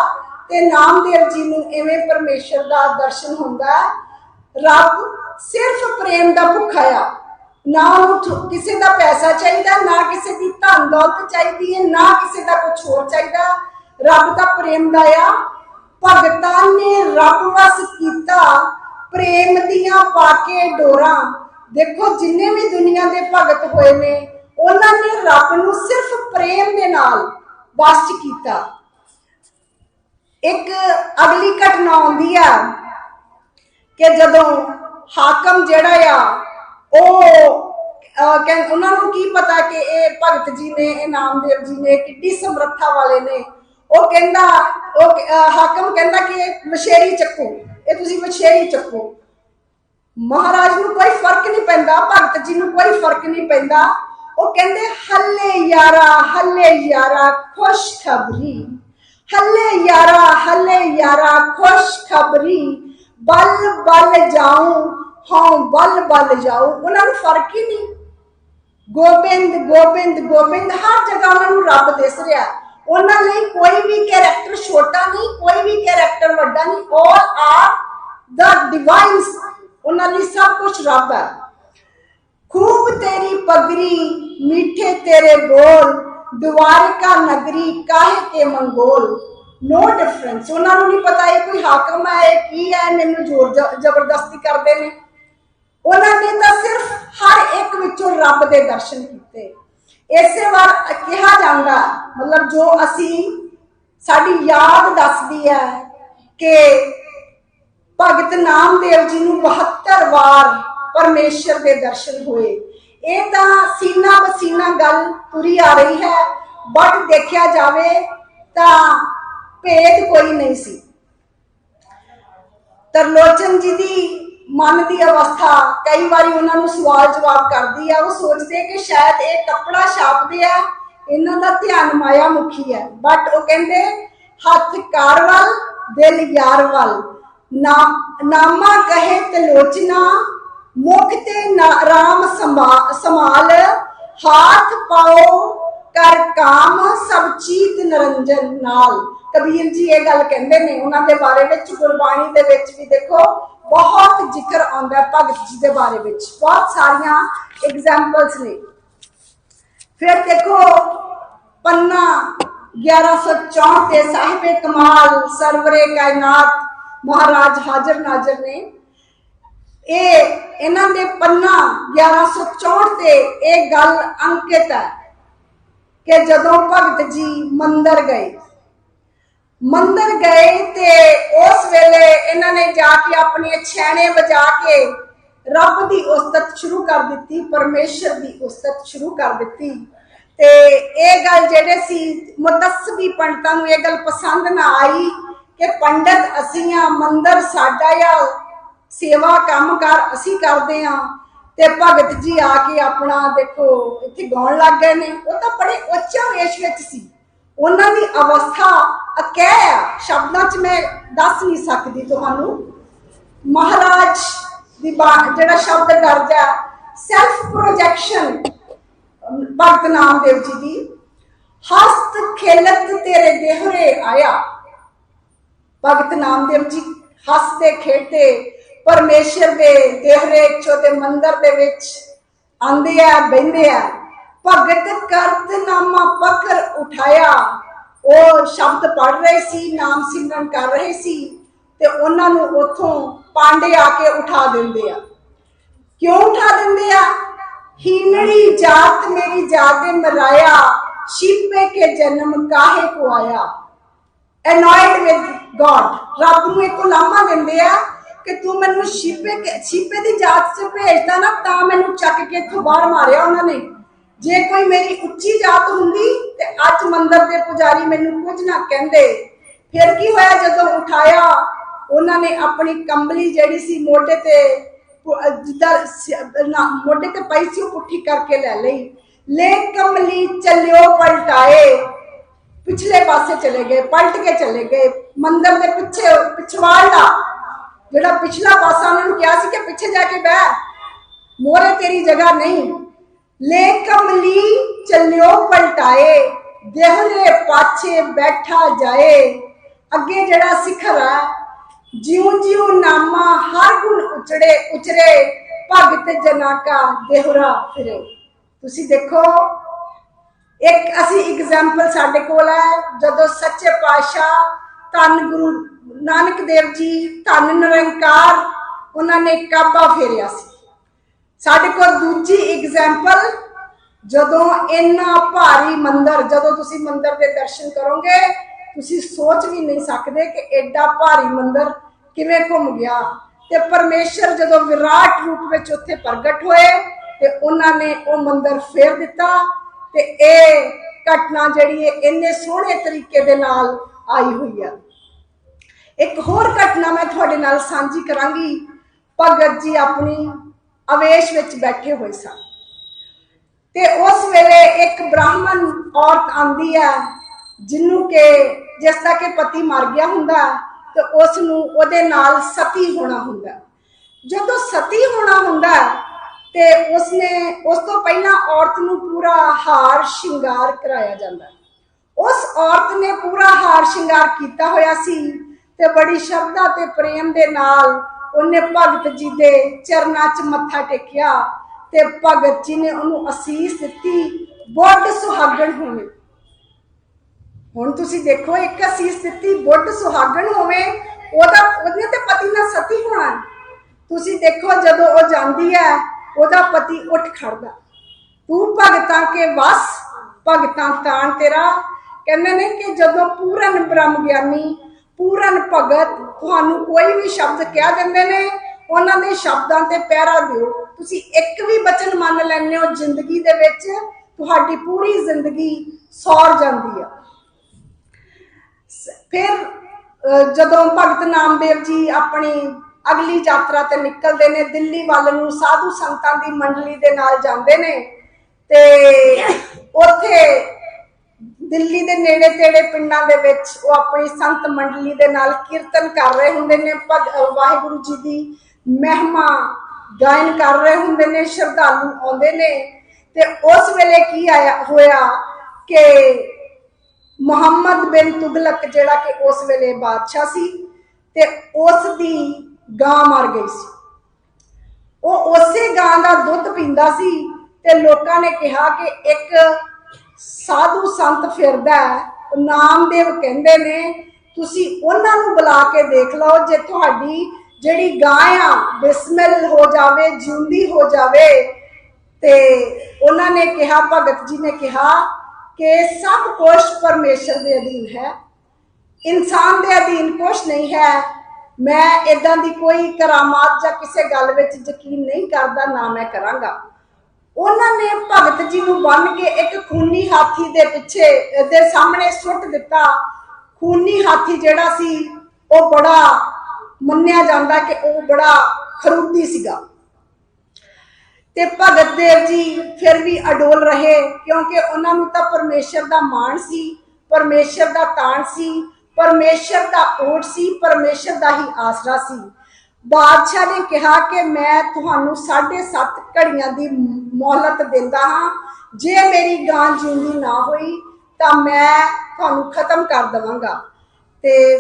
ਤੇ ਨਾਮਦੇਵ ਜੀ ਨੂੰ ਐਵੇਂ ਪਰਮੇਸ਼ਰ ਦਾ ਦਰਸ਼ਨ ਹੁੰਦਾ। ਰੱਬ ਸਿਰਫ ਪ੍ਰੇਮ ਦਾ ਭੁੱਖਾ ਆ। ਨਾ ਉਹਨੂੰ ਕਿਸੇ ਦਾ ਪੈਸਾ ਚਾਹੀਦਾ, ਨਾ ਕਿਸੇ ਦੀ ਧਨ ਦੌਲਤ ਚਾਹੀਦੀ ਹੈ, ਨਾ ਕਿਸੇ ਦਾ ਕੁਝ ਹੋਰ ਚਾਹੀਦਾ। ਰੱਬ ਦਾ ਪ੍ਰੇਮ ਦਾ ਆ ਭਗਤਾਂ ਨੇ ਰੱਬ ਵਸ ਕੀਤਾ, ਪ੍ਰੇਮ ਦੀਆਂ ਪਾ ਕੇ ਡੋਰਾਂ। ਦੇਖੋ, ਜਿੰਨੇ ਵੀ ਦੁਨੀਆ ਦੇ ਭਗਤ ਹੋਏ ਨੇ, ਉਹਨਾਂ ਨੇ ਰੱਬ ਨੂੰ ਸਿਰਫ ਪ੍ਰੇਮ ਦੇ ਨਾਲ ਵਸ ਕੀਤਾ। ਇੱਕ ਅਗਲੀ ਘਟਨਾ ਆਉਂਦੀ ਆ ਕਿ ਜਦੋਂ ਹਾਕਮ ਜਿਹੜਾ ਆ ਉਹ ਅਹ, ਕਹਿੰ- ਉਹਨਾਂ ਨੂੰ ਕੀ ਪਤਾ ਕਿ ਇਹ ਭਗਤ ਜੀ ਨੇ ਇਹ ਨਾਮਦੇਵ ਜੀ ਨੇ ਕਿੱਡੀ ਸਮਰੱਥਾ ਵਾਲੇ ਨੇ। ਉਹ ਕਹਿੰਦਾ ਉਹ ਅਹ, ਹਾਕਮ ਕਹਿੰਦਾ ਕਿ ਇਹ ਮਸ਼ੇਰੀ ਚੱਕੋ ਇਹ ਤੁਸੀਂ ਮਸ਼ੇਰੀ ਚੱਕੋ। ਮਹਾਰਾਜ ਨੂੰ ਕੋਈ ਫ਼ਰਕ ਨਹੀਂ ਪੈਂਦਾ ਭਗਤ ਜੀ ਨੂੰ ਕੋਈ ਫ਼ਰਕ ਨਹੀਂ ਪੈਂਦਾ। ਉਹ ਕਹਿੰਦੇ ਹੱਲੇ ਯਾਰਾ ਹੱਲੇ ਯਾਰਾ ਖੁਸ਼ ਖਬਰੀ ਹੱਲੇ ਯਾਰਾ ਹੱਲੇ ਯਾਰਾ ਖੁਸ਼ ਖਬਰੀ ਬਲ ਬਲ ਜਾਉ ਹਾਂ, ਵੱਲ ਵੱਲ ਜਾਓ, ਉਹਨਾਂ ਨੂੰ ਫ਼ਰਕ ਹੀ ਨਹੀਂ। ਗੋਬਿੰਦ ਗੋਬਿੰਦ ਗੋਬਿੰਦ, ਹਰ ਜਗ੍ਹਾ ਉਹਨਾਂ ਨੂੰ ਰੱਬ ਦਿਸ ਰਿਹਾ। ਉਹਨਾਂ ਲਈ ਕੋਈ ਵੀ ਕੈਰੈਕਟਰ ਛੋਟਾ ਨਹੀਂ, ਕੋਈ ਵੀ ਕੈਰੈਕਟਰ ਵੱਡਾ ਨਹੀਂ ਆਲ ਆਰ ਦਾ ਡਿਵਾਈਨ ਉਹਨਾਂ ਲਈ ਸਭ ਕੁਝ ਰੱਬ ਹੈ। ਖੂਬ ਤੇਰੀ ਪਗਰੀ, ਮਿੱਠੇ ਤੇਰੇ ਬੋਲ, ਦੁਆਰਕਾ ਨਗਰੀ, ਕਾਹੇ ਤੇ ਮੰਗੋਲ। ਨੋ ਡਿਫਰੈਂਸ ਉਹਨਾਂ ਨੂੰ ਨਹੀਂ ਪਤਾ ਇਹ ਕੋਈ ਹਾਕਮ ਹੈ, ਇਹ ਕੀ ਹੈ, ਮੈਨੂੰ ਜ਼ੋਰ ਜ਼ਬਰਦਸਤੀ ਕਰਦੇ ਨੇ। ਉਹਨਾਂ ਨੇ ਤਾਂ ਸਿਰਫ ਹਰ ਇੱਕ ਵਿੱਚੋਂ ਰੱਬ ਦੇ ਦਰਸ਼ਨ ਕੀਤੇ। ਇਸੇ ਵਾਰ ਕਿਹਾ ਜਾਂਦਾ, ਮਤਲਬ ਜੋ ਅਸੀਂ ਸਾਡੀ ਯਾਦ ਦੱਸਦੀ ਹੈ ਕਿ ਭਗਤ ਨਾਮਦੇਵ ਜੀ ਨੂੰ 72 ਵਾਰ ਪਰਮੇਸ਼ਰ ਦੇ ਦਰਸ਼ਨ ਹੋਏ। ਇਹ ਤਾਂ ਸੀਨਾ ਬਸੀਨਾ ਗੱਲ ਪੂਰੀ ਆ ਰਹੀ ਹੈ ਬਟ ਦੇਖਿਆ ਜਾਵੇ ਤਾਂ ਭੇਦ ਕੋਈ ਨਹੀਂ ਸੀ। ਤਰਲੋਚਨ ਜੀ ਦੀ ਮਨ ਦੀ ਅਵਸਥਾ। ਕਈ ਵਾਰੀ ਉਹਨਾਂ ਨੂੰ ਸਵਾਲ ਜਵਾਬ ਕਰਦੀ ਆ, ਉਹ ਸੋਚਦੇ ਕਿ ਸ਼ਾਇਦ ਇਹ ਕੱਪੜਾ ਛਾਪਦੇ ਆ, ਇਹਨਾਂ ਦਾ ਧਿਆਨ ਮਾਇਆ ਮੁਖੀ ਹੈ ਬਟ ਉਹ ਕਹਿੰਦੇ, ਹੱਥ ਕਾਰ ਦਿਲ ਯਾਰ ਨਾ, ਨਾਮਾ ਕਹੇ ਤਲੋਚਨਾ, ਮੁਖ ਤੇ ਰਾਮ ਸੰਭਾ- ਹਾਥ ਪਾਓ, ਕਰ ਕਾਮ, ਸਭ ਚੀਤ ਨਿਰੰਜਨ ਨਾਲ। ਕਬੀਰ ਜੀ ਇਹ ਗੱਲ ਕਹਿੰਦੇ ਨੇ, ਉਹਨਾਂ ਦੇ ਬਾਰੇ ਵਿੱਚ, ਗੁਰਬਾਣੀ ਦੇ ਵਿੱਚ ਵੀ ਦੇਖੋ ਬਹੁਤ ਜ਼ਿਕਰ ਆਉਂਦਾ ਹੈ ਭਗਤ ਜੀ ਦੇ ਬਾਰੇ ਵਿੱਚ। ਬਹੁਤ ਸਾਰੀਆਂ ਐਗਜ਼ਾਮਪਲਸ ਨੇ। ਫਿਰ ਦੇਖੋ, ਪੰਨਾ 1164 ਤੇ ਸਾਹਿਬੇ ਕਮਾਲ, ਸਰਵਰੇ ਕਾਇਨਾਤ, ਮਹਾਰਾਜ ਹਾਜ਼ਰ ਨਾਜ਼ਰ ਨੇ। ਇਹ, ਇਹਨਾਂ ਦੇ ਪੰਨਾ 1164 ਤੇ ਇਹ ਗੱਲ ਅੰਕਿਤ ਹੈ ਕਿ ਜਦੋਂ ਭਗਤ ਜੀ ਮੰਦਰ ਗਏ ਮੰਦਰ ਗਏ ਤੇ ਉਸ ਵੇਲੇ ਇਹਨਾਂ ਨੇ ਜਾ ਕੇ ਆਪਣੀਆਂ ਛੈਣੇ ਵਜਾ ਕੇ ਰੱਬ ਦੀ ਉਸਤਤ ਸ਼ੁਰੂ ਕਰ ਦਿੱਤੀ, ਪਰਮੇਸ਼ਰ ਦੀ ਉਸਤਤ ਸ਼ੁਰੂ ਕਰ ਦਿੱਤੀ। ਤੇ ਇਹ ਗੱਲ ਜਿਹੜੇ ਸੀ ਮੁਤੱਸਬੀ ਪੰਡਤਾਂ ਨੂੰ ਇਹ ਗੱਲ ਪਸੰਦ ਨਾ ਆਈ ਕਿ ਪੰਡਤ ਅਸੀਂ ਆ, ਮੰਦਰ ਸਾਡਾ ਆ, ਸੇਵਾ ਕੰਮ ਕਰ ਅਸੀਂ ਕਰਦੇ ਆ ਤੇ ਭਗਤ ਜੀ ਆ ਕੇ ਆਪਣਾ ਦੇਖੋ ਇੱਥੇ ਗਾਉਣ ਲੱਗ ਗਏ ਨੇ। ਉਹ ਤਾਂ ਬੜੇ ਉੱਚਾ ਵੇਸ਼ ਵਿੱਚ ਸੀ। ਉਹਨਾਂ ਦੀ ਅਵਸਥਾ ਅਕਹਿ ਆ। ਸ਼ਬਦਾਂ 'ਚ ਮੈਂ ਦੱਸ ਨਹੀਂ ਸਕਦੀ ਤੁਹਾਨੂੰ। ਮਹਾਰਾਜ ਦੀ ਬਾ- ਜਿਹੜਾ ਸ਼ਬਦ ਦਰਜਾ ਸੈਲਫ ਪ੍ਰੋਜੈਕਸ਼ਨ ਭਗਤ ਨਾਮਦੇਵ ਜੀ ਦੀ। ਹਸਤ ਖੇਲਤ ਤੇਰੇ ਦੇਹਰੇ ਆਇਆ। ਭਗਤ ਨਾਮਦੇਵ ਜੀ ਹੱਸਦੇ ਖੇਡਦੇ ਪਰਮੇਸ਼ਰ ਦੇ ਦੇਹਰੇ ਚੋ ਮੰਦਰ ਦੇ ਵਿੱਚ ਆਂਦੇ ਆ ਬੈੰਦੇ ਆ। ਭਗਤ ਕਰਤ ਨਾਮਾ ਪਕਰ ਉਠਾਇਆ। ਉਹ ਸ਼ਬਦ ਪੜ ਰਹੇ ਸੀ, ਨਾਮ ਸਿਮਰਨ ਕਰ ਰਹੇ ਸੀ ਤੇ ਉਹਨਾਂ ਨੂੰ ਉਥੋਂ ਪਾਂਡੇ ਆ ਕੇ ਉਠਾ ਦਿੰਦੇ ਆ। ਕਿਉਂ ਉਠਾ ਦਿੰਦੇ ਆ? ਹੀਨੜੀ ਜਾਤ ਮੇਰੀ ਜਾਤ ਮਰਾਇਆ ਸ਼ਿਪੇ ਕੇ ਜਨਮ ਕਾਹੇ ਕੋ ਆਇਆ। ਅਨੋਇਡ ਵਿਦ ਗੋਡ ਰੱਬ ਨੂੰ ਇੱਕ ਲਾਮਾ ਦਿੰਦੇ ਆ ਕਿ ਤੂੰ ਮੈਨੂੰ ਸ਼ਿਪੇ ਸ਼ਿਪੇ ਦੀ ਜਾਤ 'ਚ ਭੇਜਦਾ ਨਾ ਤਾਂ ਮੈਨੂੰ ਚੱਕ ਕੇ ਇੱਥੋਂ ਬਾਹਰ ਮਾਰਿਆ ਉਹਨਾਂ ਨੇ। ਜੇ ਕੋਈ ਮੇਰੀ ਉੱਚੀ ਜਾਤ ਹੁੰਦੀ ਤੇ ਅੱਜ ਮੰਦਰ ਦੇ ਪੁਜਾਰੀ ਮੈਨੂੰ ਕੁਝ ਨਾ ਕਹਿੰਦੇ। ਫਿਰ ਕੀ ਹੋਇਆ ਜਦੋਂ ਉਠਾਇਆ? ਉਹਨਾਂ ਨੇ ਆਪਣੀ ਕੰਬਲੀ ਜਿਹੜੀ ਸੀ ਮੋਢੇ ਤੇ ਜਿੱਦਾਂ ਮੋਢੇ ਤੇ ਪਈ ਸੀ ਉਹ ਪੁੱਠੀ ਕਰਕੇ ਲੈ ਲਈ। ਲੈ ਕੰਬਲੀ ਚੱਲਿਓ, ਪਲਟਾਏ। ਪਿਛਲੇ ਪਾਸੇ ਚਲੇ ਗਏ, ਪਲਟ ਕੇ ਚਲੇ ਗਏ। ਮੰਦਰ ਦੇ ਪਿੱਛੇ ਪਿਛਵਾੜਾ ਜਿਹੜਾ ਪਿਛਲਾ ਪਾਸਾ ਉਹਨਾਂ ਨੂੰ ਕਿਹਾ ਸੀ ਕਿ ਪਿੱਛੇ ਜਾ ਕੇ ਬਹਿ। ਮੋਰੇ ਤੇਰੀ ਜਗ੍ਹਾ ਨਹੀਂ। ਲੈ ਕਮਲੀ, ਚੱਲਿਓ ਪਲਟਾਏ, ਦੇਹਰੇ ਪਾਛੇ ਬੈਠਾ ਜਾਏ। ਅੱਗੇ ਜਿਹੜਾ ਸਿਖਰ ਹੈ ਜਿਉ ਜਿਉ ਨਾਮਾ ਹਰ ਗੁਣ ਉਚੜੇ, ਉਚਰੇ, ਭਗਤ ਜਨਾਕਾ ਦੇਹਰਾ ਫਿਰੇ। ਤੁਸੀਂ ਦੇਖੋ, ਇੱਕ ਅਸੀਂ ਐਗਜ਼ਾਮਪਲ ਸਾਡੇ ਕੋਲ ਹੈ, ਜਦੋਂ ਸੱਚੇ ਪਾਤਸ਼ਾਹ ਧੰਨ ਗੁਰੂ ਨਾਨਕ ਦੇਵ ਜੀ ਧੰਨ ਨਿਰੰਕਾਰ, ਉਹਨਾਂ ਨੇ ਕਾਬਾ ਫੇਰਿਆ ਸੀ। ਸਾਡੇ ਕੋਲ ਦੂਜੀ ਐਗਜ਼ਾਮਪਲ ਜਦੋਂ ਇੰਨਾ ਭਾਰੀ ਮੰਦਰ, ਜਦੋਂ ਤੁਸੀਂ ਮੰਦਰ ਦੇ ਦਰਸ਼ਨ ਕਰੋਗੇ, ਤੁਸੀਂ ਸੋਚ ਵੀ ਨਹੀਂ ਸਕਦੇ ਕਿ ਐਡਾ ਭਾਰੀ ਮੰਦਰ ਕਿਵੇਂ ਘੁੰਮ ਗਿਆ। ਤੇ ਪਰਮੇਸ਼ਰ ਜਦੋਂ ਵਿਰਾਟ ਰੂਪ ਵਿੱਚ ਉੱਥੇ ਪ੍ਰਗਟ ਹੋਏ, ਤੇ ਉਹਨਾਂ ਨੇ ਉਹ ਮੰਦਰ ਫੇਰ ਦਿੱਤਾ, ਤੇ ਇਹ ਘਟਨਾ ਜਿਹੜੀ ਹੈ ਇੰਨੇ ਸੋਹਣੇ ਤਰੀਕੇ ਦੇ ਨਾਲ ਆਈ ਹੋਈ ਹੈ। ਇੱਕ ਹੋਰ ਘਟਨਾ ਮੈਂ ਤੁਹਾਡੇ ਨਾਲ ਸਾਂਝੀ ਕਰਾਂਗੀ। ਭਗਤ ਜੀ ਆਪਣੀ ਅਵੇਸ਼ ਵਿੱਚ ਬੈਠੇ ਹੋਏ ਸਨ। ਤੇ ਉਸ ਵੇਲੇ ਇੱਕ ਬ੍ਰਾਹਮਣ ਔਰਤ ਆਂਦੀ ਹੈ, ਜਿਹਨੂੰ ਕਿ ਜਿਸ ਦਾ ਕਿ ਪਤੀ ਮਰ ਗਿਆ ਹੁੰਦਾ, ਤੇ ਉਸ ਨੂੰ ਉਹਦੇ ਨਾਲ ਸਤੀ ਹੋਣਾ ਹੁੰਦਾ। ਜਦੋਂ ਸਤੀ ਹੋਣਾ ਹੁੰਦਾ, ਤੇ ਉਸਨੇ, ਉਸ ਤੋਂ ਪਹਿਲਾਂ ਔਰਤ ਨੂੰ ਪੂਰਾ ਹਾਰ ਸ਼ਿੰਗਾਰ ਕਰਾਇਆ ਜਾਂਦਾ। ਉਸ ਔਰਤ ਨੇ ਪੂਰਾ ਹਾਰ ਸ਼ਿੰਗਾਰ ਕੀਤਾ ਹੋਇਆ ਸੀ ਤੇ ਬੜੀ ਸ਼ਰਧਾ ਤੇ ਪ੍ਰੇਮ ਦੇ ਨਾਲ ਉਹਨੇ ਭਗਤ ਜੀ ਦੇ ਚਰਨਾਂ 'ਚ ਮੱਥਾ ਟੇਕਿਆ ਤੇ ਭਗਤ ਜੀ ਨੇ ਉਹਨੂੰ ਅਸੀਸ ਦਿੱਤੀ, ਬੁੱਢ ਸੁਹਾਗਣ ਹੋਵੇ। ਹੁਣ ਤੁਸੀਂ ਦੇਖੋ, ਇੱਕ ਅਸੀਸ ਦਿੱਤੀ, ਬੁੱਢ ਸੁਹਾਗਣ ਹੋਵੇ, ਉਹਦਾ ਉਹਨੇ ਤੇ ਪਤੀ ਨਾਲ ਸਤੀ ਹੋਣਾ। ਤੁਸੀਂ ਦੇਖੋ, ਜਦੋਂ ਉਹ ਜਾਂਦੀ ਹੈ, ਉਹਦਾ ਪਤੀ ਉੱਠ ਖੜਦਾ। ਤੂੰ ਭਗਤਾਂ ਕੇ ਵਸ, ਭਗਤਾਂ ਤਾਣ ਤੇਰਾ। ਕਹਿੰਦੇ ਨੇ ਕਿ ਜਦੋਂ ਪੂਰਨ ਬ੍ਰਹਮ ਗਿਆਨੀ ਪੂਰਨ ਭਗਤ ਤੁਹਾਨੂੰ ਕੋਈ ਵੀ ਸ਼ਬਦ ਕਹਿ ਦਿੰਦੇ ਨੇ ਉਹਨਾਂ ਦੇ ਸ਼ਬਦਾਂ ਤੇ ਪਹਿਰਾ ਦਿਓ। ਤੁਸੀਂ ਇੱਕ ਵੀ ਬਚਨ ਮੰਨ ਲੈਂਦੇ ਹੋ ਜ਼ਿੰਦਗੀ ਦੇ ਵਿੱਚ ਤੁਹਾਡੀ ਪੂਰੀ ਜ਼ਿੰਦਗੀ ਸੌਰ ਜਾਂਦੀ ਆ। ਫਿਰ ਅਹ, ਜਦੋਂ ਭਗਤ ਨਾਮਦੇਵ ਜੀ ਆਪਣੀ ਅਗਲੀ ਯਾਤਰਾ ਤੇ ਨਿਕਲਦੇ ਨੇ ਦਿੱਲੀ ਵੱਲ ਨੂੰ ਸਾਧੂ ਸੰਤਾਂ ਦੀ ਮੰਡਲੀ ਦੇ ਨਾਲ ਜਾਂਦੇ ਨੇ ਤੇ ਉੱਥੇ ਦਿੱਲੀ ਦੇ ਨੇੜੇ ਤੇੜੇ ਪਿੰਡਾਂ ਦੇ ਵਿੱਚ ਉਹ ਆਪਣੀ ਸੰਤ ਮੰਡਲੀ ਦੇ ਨਾਲ ਕੀਰਤਨ ਕਰ ਰਹੇ ਹੁੰਦੇ ਨੇ, ਭਗ- ਵਾਹਿਗੁਰੂ ਜੀ ਦੀ ਮਹਿਮਾ ਗਾਇਨ ਕਰ ਰਹੇ ਹੁੰਦੇ ਨੇ, ਸ਼ਰਧਾਲੂ ਆਉਂਦੇ ਨੇ। ਤੇ ਉਸ ਵੇਲੇ ਕੀ ਆਇਆ, ਹੋਇਆ ਕਿ ਮੁਹੰਮਦ ਬਿਨ ਤੁਗਲਕ ਜਿਹੜਾ ਕਿ ਉਸ ਵੇਲੇ ਬਾਦਸ਼ਾਹ ਸੀ ਤੇ ਉਸ ਦੀ ਗਾਂ ਮਰ ਗਈ ਸੀ। ਉਹ ਉਸੇ ਗਾਂ ਦਾ ਦੁੱਧ ਪੀਂਦਾ ਸੀ ਤੇ ਲੋਕਾਂ ਨੇ ਕਿਹਾ ਕਿ ਇੱਕ ਸਾਧੂ ਸੰਤ ਫਿਰਦਾ ਹੈ, ਉਹ ਨਾਮਦੇਵ ਕਹਿੰਦੇ ਨੇ, ਤੁਸੀਂ ਉਹਨਾਂ ਨੂੰ ਬੁਲਾ ਕੇ ਦੇਖ ਲਓ ਜੇ ਤੁਹਾਡੀ ਜਿਹੜੀ ਗਾਂ ਆ ਬਿਸਮਿਲ ਹੋ ਜਾਵੇ, ਜਿਉਂਦੀ ਹੋ ਜਾਵੇ, ਤੇ ਉਹਨਾਂ ਨੇ ਕਿਹਾ, ਭਗਤ ਜੀ ਨੇ ਕਿਹਾ ਕਿ ਸਭ ਕੁਝ ਪਰਮੇਸ਼ਰ ਦੇ ਅਧੀਨ ਹੈ। ਇਨਸਾਨ ਦੇ ਅਧੀਨ ਕੁਝ ਨਹੀਂ ਹੈ। ਮੈਂ ਇਦਾਂ ਦੀ ਕੋਈ ਕਰਾਮਾਤ ਜਾਂ ਕਿਸੇ ਗੱਲ ਵਿੱਚ ਯਕੀਨ ਨਹੀਂ ਕਰਦਾ, ਨਾ ਮੈਂ ਕਰਾਂਗਾ। ਉਹਨਾਂ ਨੇ ਭਗਤ ਜੀ ਨੂੰ ਬੰਨ ਕੇ ਇੱਕ ਖੂਨੀ ਹਾਥੀ ਦੇ ਪਿੱਛੇ ਦੇ ਸਾਹਮਣੇ ਸੁੱਟ ਦਿੱਤਾ। ਖੂਨੀ ਹਾਥੀ ਜਿਹੜਾ ਸੀ, ਉਹ ਬੜਾ ਮੰਨਿਆ ਜਾਂਦਾ ਕਿ ਉਹ ਬੜਾ ਖਰੂਦੀ ਸੀਗਾ। ਤੇ ਭਗਤ ਦੇਵ ਜੀ ਫਿਰ ਵੀ ਅਡੋਲ ਰਹੇ, ਕਿਉਂਕਿ ਉਹਨਾਂ ਨੂੰ ਤਾਂ ਪਰਮੇਸ਼ਰ ਦਾ ਮਾਣ ਸੀ, ਪਰਮੇਸ਼ਰ ਦਾ ਤਾਣ ਸੀ, ਪਰਮੇਸ਼ਰ ਦਾ ਓਟ ਸੀ, ਪਰਮੇਸ਼ਰ ਦਾ ਹੀ ਆਸਰਾ ਸੀ। ਬਾਦਸ਼ਾਹ ਨੇ ਕਿਹਾ ਕਿ ਮੈਂ ਤੁਹਾਨੂੰ 7.5 ਘੜੀਆਂ ਦੀ ਮੌਲਤ ਦਿੰਦਾ ਹਾਂ। ਜੇ ਮੇਰੀ ਗਾਂ ਜਿਉਂਦੀ ਨਾ ਹੋਈ, ਤਾਂ ਮੈਂ ਤੁਹਾਨੂੰ ਖਤਮ ਕਰ ਦਵਾਂਗਾ। ਤੇ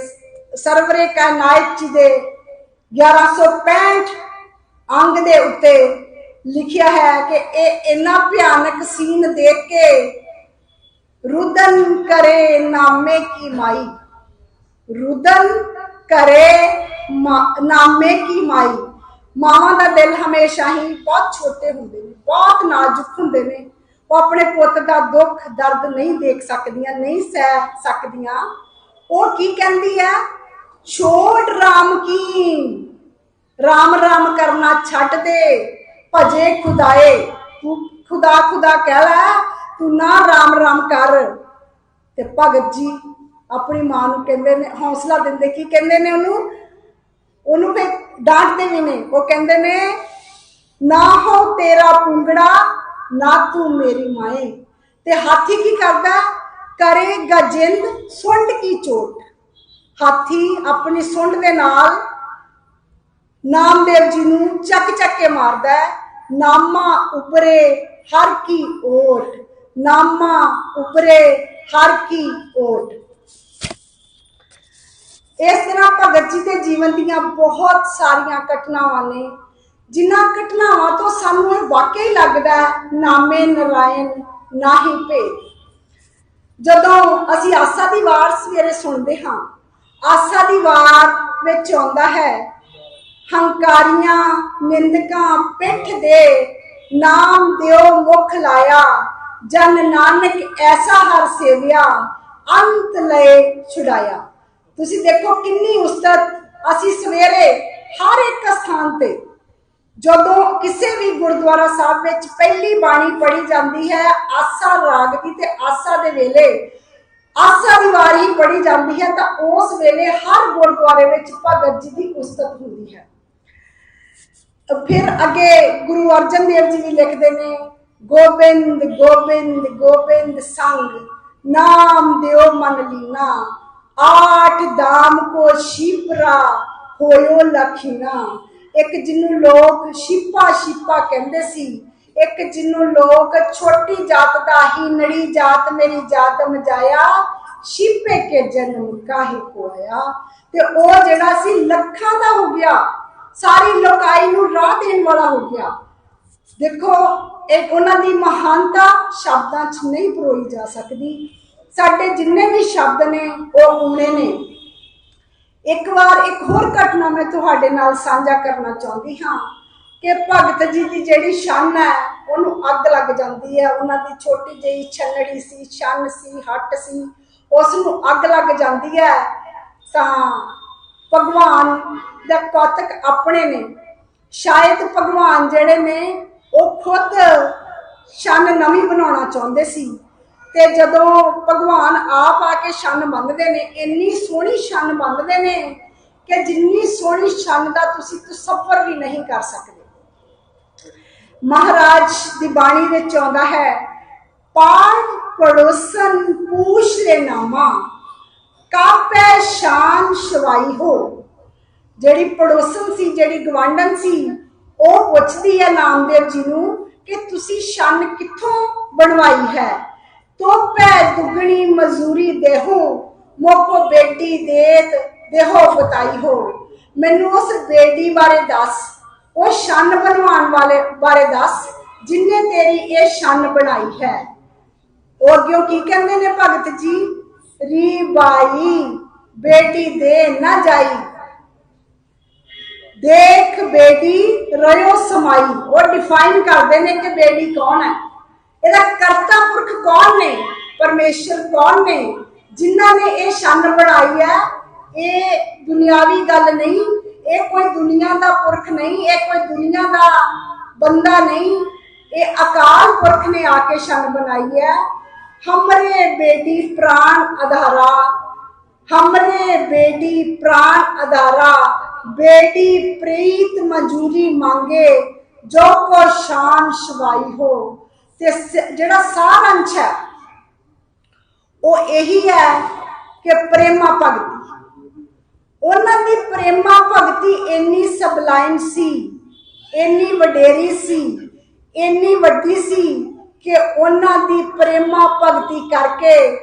ਸਰਵਰੇ ਕਾਇਨਾਤ ਜੀ ਦੇ 1165 ਅੰਗ ਦੇ ਉੱਤੇ ਲਿਖਿਆ ਹੈ ਕਿ ਇਹ ਇੰਨਾ ਭਿਆਨਕ ਸੀਨ ਦੇਖ ਕੇ ਰੁਦਨ ਕਰੇ ਨਾਮੇ ਕੀ ਮਾਈ। ਰੁਦਨ ਕਰੇ ਨਾਮੇ ਕੀ ਮਾਈ? ਮਾਵਾਂ ਦਾ ਦਿਲ ਹਮੇਸ਼ਾ ਹੀ ਬਹੁਤ ਛੋਟੇ ਹੁੰਦੇ ਨੇ, ਬਹੁਤ ਨਾਜ਼ੁਕ ਹੁੰਦੇ ਨੇ। ਉਹ ਆਪਣੇ ਪੁੱਤ ਦਾ ਦੁੱਖ, ਦਰਦ ਨਹੀਂ ਦੇਖ ਸਕਦੀਆਂ, ਨਹੀਂ ਸਹਿ ਸਕਦੀਆਂ। ਉਹ ਕੀ ਕਹਿੰਦੀ ਹੈ? ਛੋਟ ਰਾਮ ਕੀ? ਰਾਮ ਰਾਮ ਕਰਨਾ ਛੱਡ ਦੇ, ਭਜੇ ਖੁਦਾਏ। ਤੂੰ ਖੁਦਾ ਖੁਦਾ ਕਹਿ ਲੈ, ਤੂੰ ਨਾ ਰਾਮ ਰਾਮ ਕਰ। ਤੇ ਭਗਤ ਜੀ ਆਪਣੀ ਮਾਂ ਨੂੰ ਕਹਿੰਦੇ ਨੇ, ਹੌਸਲਾ ਦਿੰਦੇ ਕੀ ਕਹਿੰਦੇ ਨੇ ਉਹਨੂੰ? ਉਹਨੂੰ ਫੇ ਡਾਂਟਦੇ ਵੀ ਨੇ। ਉਹ ਕਹਿੰਦੇ ਨੇ, ਨਾ ਹੋ ਤੇਰਾ ਪੁੰਗੜਾ, ਨਾ ਤੂੰ ਮੇਰੀ ਮਾਏ ਤੇ ਹਾਥੀ ਕੀ ਕਰਦਾ? ਕਰੇਗਾ ਜਿੰਦ ਸੁੰਡ ਕੀ ਚੋਟ। ਹਾਥੀ ਆਪਣੀ ਸੁੰਡ ਦੇ ਨਾਲ ਨਾਮਦੇਵ ਜੀ ਨੂੰ ਚੱਕ ਚੱਕ ਕੇ ਮਾਰਦਾ ਹੈ। ਨਾਮਾ ਉਪਰੇ ਹਰ ਕੀ ਓਟ। ਨਾਮਾ ਉਪਰੇ ਹਰ ਕੀ ਓਟ। ਇਸ ਤਰ੍ਹਾਂ ਭਗਤ ਜੀ ਦੇ ਜੀਵਨ ਦੀਆਂ ਬਹੁਤ ਸਾਰੀਆਂ ਘਟਨਾਵਾਂ ਨੇ ਜਿਨ੍ਹਾਂ ਘਟਨਾਵਾਂ ਤੋਂ ਸਾਨੂੰ ਇਹ ਵਾਕਈ ਲੱਗਦਾ ਹੈ, ਨਾਮੇ ਨਰਾਇਣ ਨਾਹੀ ਭੇਦ। ਜਦੋਂ ਅਸੀਂ ਆਸਾ ਦੀ ਵਾਰ ਸਵੇਰੇ ਸੁਣਦੇ ਹਾਂ ਆਸਾ ਦੀ ਵਾਰ ਵਿੱਚ ਆਉਂਦਾ ਹੈ ਹੰਕਾਰੀਆਂ ਨਿੰਦਕਾਂ ਪਿੱਠ ਦੇ ਨਾਮ ਦਿਓ ਮੁਖ ਲਾਇਆ ਜਨ ਨਾਨਕ ਐਸਾ ਹਰ ਸੇਵਿਆ ਅੰਤ ਲਏ ਛੁਡਾਇਆ। ਤੁਸੀਂ ਦੇਖੋ ਕਿੰਨੀ ਉਸਤਤ ਅਸੀਂ ਸਵੇਰੇ ਹਰ ਇੱਕ ਸਥਾਨ ਤੇ ਜਦੋਂ ਕਿਸੇ ਵੀ ਗੁਰਦੁਆਰਾ ਸਾਹਿਬ ਵਿੱਚ ਪਹਿਲੀ ਬਾਣੀ ਪੜ੍ਹੀ ਜਾਂਦੀ ਹੈ, ਆਸਾ ਰਾਗ ਦੀ ਤੇ ਆਸਾ ਦੇ ਵੇਲੇ ਆਸਾ ਦੀ ਵਾਰੀ ਪੜ੍ਹੀ ਜਾਂਦੀ ਹੈ, ਤਾਂ ਉਸ ਵੇਲੇ ਹਰ ਗੁਰਦੁਆਰੇ ਵਿੱਚ ਭਗਤ ਜੀ ਦੀ ਉਸਤਤ ਹੁੰਦੀ ਹੈ। ਫਿਰ ਅੱਗੇ ਗੁਰੂ ਅਰਜਨ ਦੇਵ ਜੀ ਵੀ ਲਿਖਦੇ ਨੇ, ਗੋਬਿੰਦ ਗੋਬਿੰਦ ਗੋਬਿੰਦ ਸੰਗ, ਨਾਮ ਦਿਓ ਮਨ ਲੀਨਾ। ਆਠ ਦਾਮ ਕੋ ਸ਼ਿਪਰਾ ਹੋਇਓ ਲਖੀਣਾ। ਇੱਕ ਜਿਹਨੂੰ ਲੋਕ ਸ਼ਿਪਾ ਸ਼ਿਪਾ ਕਹਿੰਦੇ ਸੀ, ਇੱਕ ਜਿਹਨੂੰ ਲੋਕ ਛੋਟੀ ਜਾਤ ਦਾ ਹੀ ਨੜੀ ਜਾਤ ਮੇਰੀ ਜਾਤ ਮਜਾਇਆ, ਸ਼ਿਪੇ ਕੇ ਜਨਮ ਕਾਹੇ ਕੋ ਆਇਆ ਤੇ ਉਹ ਜਿਹੜਾ ਸੀ ਲੱਖਾਂ ਦਾ ਹੋ ਗਿਆ, ਸਾਰੀ ਲੋਕਾਈ ਨੂੰ ਰਾਹ ਦੇਣ ਵਾਲਾ ਹੋ ਗਿਆ। ਦੇਖੋ, ਇਹ ਉਹਨਾਂ ਦੀ ਮਹਾਨਤਾ ਸ਼ਬਦਾਂ 'ਚ ਨਹੀਂ ਪਰੋਈ ਜਾ ਸਕਦੀ। ਸਾਡੇ ਜਿੰਨੇ ਵੀ ਸ਼ਬਦ ਨੇ, ਉਹ ਊਣੇ ਨੇ। ਇੱਕ ਵਾਰ ਇੱਕ ਹੋਰ ਘਟਨਾ ਮੈਂ ਤੁਹਾਡੇ ਨਾਲ ਸਾਂਝਾ ਕਰਨਾ ਚਾਹੁੰਦੀ ਹਾਂ ਕਿ ਭਗਤ ਜੀ ਦੀ ਜਿਹੜੀ ਸ਼ਾਨ ਹੈ, ਉਹਨੂੰ ਅੱਗ ਲੱਗ ਜਾਂਦੀ ਹੈ। ਉਹਨਾਂ ਦੀ ਛੋਟੀ ਜਿਹੀ ਛੰਨੜੀ ਸੀ ਛੰਨ ਸੀ, ਹੱਟ ਸੀ ਉਸ ਨੂੰ ਅੱਗ ਲੱਗ ਜਾਂਦੀ ਹੈ। ਤਾਂ ਭਗਵਾਨ ਦਾ ਕੌਤਕ ਆਪਣੇ ਨੇ। ਸ਼ਾਇਦ ਭਗਵਾਨ ਜਿਹੜੇ ਨੇ, ਉਹ ਖੁਦ ਛੰਨ ਨਵੀਂ ਬਣਾਉਣਾ ਚਾਹੁੰਦੇ ਸੀ। ਤੇ ਜਦੋਂ ਭਗਵਾਨ ਆਪ ਆ ਕੇ ਛੰਨ ਬੰਨਦੇ ਨੇ, ਇੰਨੀ ਸੋਹਣੀ ਛੰਨ ਬੰਨਦੇ ਨੇ ਕਿ ਜਿੰਨੀ ਸੋਹਣੀ ਛੰਨ ਦਾ ਤੁਸੀਂ ਤਸੱਵਰ ਵੀ ਨਹੀਂ ਕਰ ਸਕਦੇ। ਮਹਾਰਾਜ ਦੀ ਬਾਣੀ ਵਿੱਚ ਆਉਂਦਾ ਹੈ ਪਾਣ ਪੜੋਸਨ ਪੂਛ ਲੈ ਨਾਮਾ, ਕਾਪੈ ਸ਼ਾਨ ਸ਼ਵਾਈ ਹੋ। ਜਿਹੜੀ ਪੜੋਸਨ ਸੀ, ਜਿਹੜੀ ਗਵਾਂਡਨ ਸੀ, ਉਹ ਪੁੱਛਦੀ ਹੈ ਨਾਮਦੇਵ ਜੀ ਨੂੰ ਕਿ ਤੁਸੀਂ ਛੰਨ ਕਿੱਥੋਂ ਬਣਵਾਈ ਹੈ? ਤੋਪੈ ਦੁਗਣੀ ਮਜ਼ਦੂਰੀ ਦੇਹੋ, ਮੋਕੋ ਬੇਟੀ ਦੇਤ, ਦੇਹੋ ਬਤਾਈ ਹੋ। ਮੈਨੂੰ ਉਸ ਬੇਟੀ ਬਾਰੇ ਦੱਸ, ਉਹ ਛੰਨ ਬਣਵਾਉਣ ਵਾਲੇ ਬਾਰੇ ਦੱਸ, ਜਿਨੇ ਤੇਰੀ ਇਹ ਛੰਨ ਬਣਾਈ ਹੈ। ਉਹ ਅੱਗੇ ਕੀ ਕਹਿੰਦੇ ਨੇ ਭਗਤ ਜੀ? ਰੀ ਬਾਈ ਬੇਟੀ ਦੇ ਨਾ ਜਾਈ। ਦੇਖ ਬੇਟੀ ਰਿਓ ਸਮਾਈ। ਉਹ ਡਿਫਾਈਨ ਕਰਦੇ ਨੇ ਕਿ ਬੇਟੀ ਕੌਣ ਹੈ। ਇਹਦਾ ਕਰਤਾ ਪੁਰਖ ਕੌਣ ਨੇ? ਪਰਮੇਸ਼ਰ ਕੌਣ ਨੇ? ਜਿਨ੍ਹਾਂ ਨੇ ਇਹ ਸ਼ਾਨ ਬਣਾਈ ਹੈ, ਇਹ ਦੁਨਿਆਵੀ ਗੱਲ ਨਹੀਂ, ਇਹ ਕੋਈ ਦੁਨੀਆ ਦਾ ਪੁਰਖ ਨਹੀਂ, ਇਹ ਕੋਈ ਦੁਨੀਆ ਦਾ ਬੰਦਾ ਨਹੀਂ, ਇਹ ਅਕਾਲ ਪੁਰਖ ਨੇ ਆ ਕੇ ਸ਼ਾਨ ਬਣਾਈ ਹੈ। ਹਮਰੇ ਬੇਟੀ ਪ੍ਰਾਨ ਅਧਾਰਾ, ਹਮਰੇ ਬੇਟੀ ਪ੍ਰਾਨ ਅਧਾਰਾ, ਬੇਟੀ ਪ੍ਰੀਤ ਮਜੂਰੀ ਮੰਗੇ, ਜੋ ਕੋ ਸ਼ਾਨ ਸ਼ਵਾਈ ਹੋ। ਤੇ ਸ- ਜਿਹੜਾ ਸਾਰ ਅੰਸ਼ ਹੈ, ਉਹ ਇਹੀ ਹੈ ਕਿ ਪ੍ਰੇਮਾ ਭਗਤੀ। ਉਹਨਾਂ ਦੀ ਪ੍ਰੇਮਾ ਭਗਤੀ ਇੰਨੀ ਸਬਲਾਈਮ ਸੀ, ਇੰਨੀ ਵਡੇਰੀ ਸੀ, ਇੰਨੀ ਵੱਡੀ ਸੀ ਕਿ ਉਹਨਾਂ ਦੀ ਪ੍ਰੇਮਾ ਭਗਤੀ ਕਰਕੇ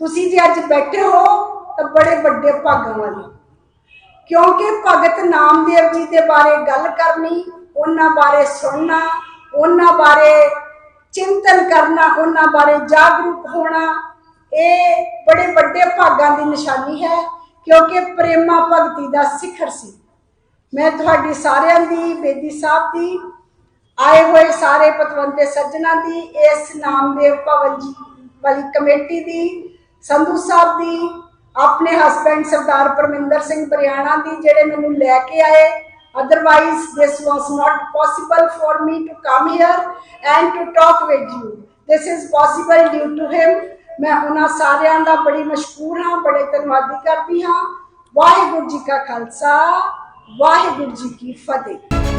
ਤੁਸੀਂ ਜੇ ਅੱਜ ਬੈਠੇ ਹੋ ਤਾਂ ਬੜੇ ਵੱਡੇ ਭਾਗਾਂ ਵਾਲੇ ਕਿਉਂਕਿ ਭਗਤ ਨਾਮਦੇਵ ਜੀ ਦੇ ਬਾਰੇ ਗੱਲ ਕਰਨੀ, ਉਹਨਾਂ ਬਾਰੇ ਸੁਣਨਾ, ਉਹਨਾਂ ਬਾਰੇ ਚਿੰਤਨ ਕਰਨਾ, ਉਹਨਾਂ ਬਾਰੇ ਜਾਗਰੂਕ ਹੋਣਾ, ਇਹ ਬੜੇ ਵੱਡੇ ਭਾਗਾਂ ਦੀ ਨਿਸ਼ਾਨੀ ਹੈ, ਕਿਉਂਕਿ ਪ੍ਰੇਮਾ ਭਗਤੀ ਦਾ ਸਿਖਰ ਸੀ। ਮੈਂ ਤੁਹਾਡੀ ਸਾਰਿਆਂ ਦੀ, ਬੇਦੀ ਸਾਹਿਬ ਦੀ, ਆਏ ਹੋਏ ਸਾਰੇ ਪਤਵੰਤੇ ਸੱਜਣਾ ਦੀ, ਇਸ ਨਾਮਦੇਵ ਭਵਨ ਜੀ ਵਾਲੀ ਕਮੇਟੀ ਦੀ, ਸੰਧੂ ਸਾਹਿਬ ਦੀ, ਆਪਣੇ ਹਸਬੰਡ ਸਰਦਾਰ ਪਰਮਿੰਦਰ ਸਿੰਘ ਬਰਿਆਣਾ ਦੀ, ਜਿਹੜੇ ਮੈਨੂੰ ਲੈ ਕੇ ਆਏ otherwise this was not possible for me to come here and to talk with you this is possible due to him ਮੈਂ ਉਹਨਾਂ ਸਾਰਿਆਂ ਦਾ ਬੜੀ ਮਸ਼ਕੂਰ ਹਾਂ ਬੜੇ ਧੰਨਵਾਦੀ ਕਰਦੀ ਹਾਂ ਵਾਹਿਗੁਰੂ ਜੀ ਕਾ ਖਾਲਸਾ ਵਾਹਿਗੁਰੂ ਜੀ ਕੀ ਫਤਿਹ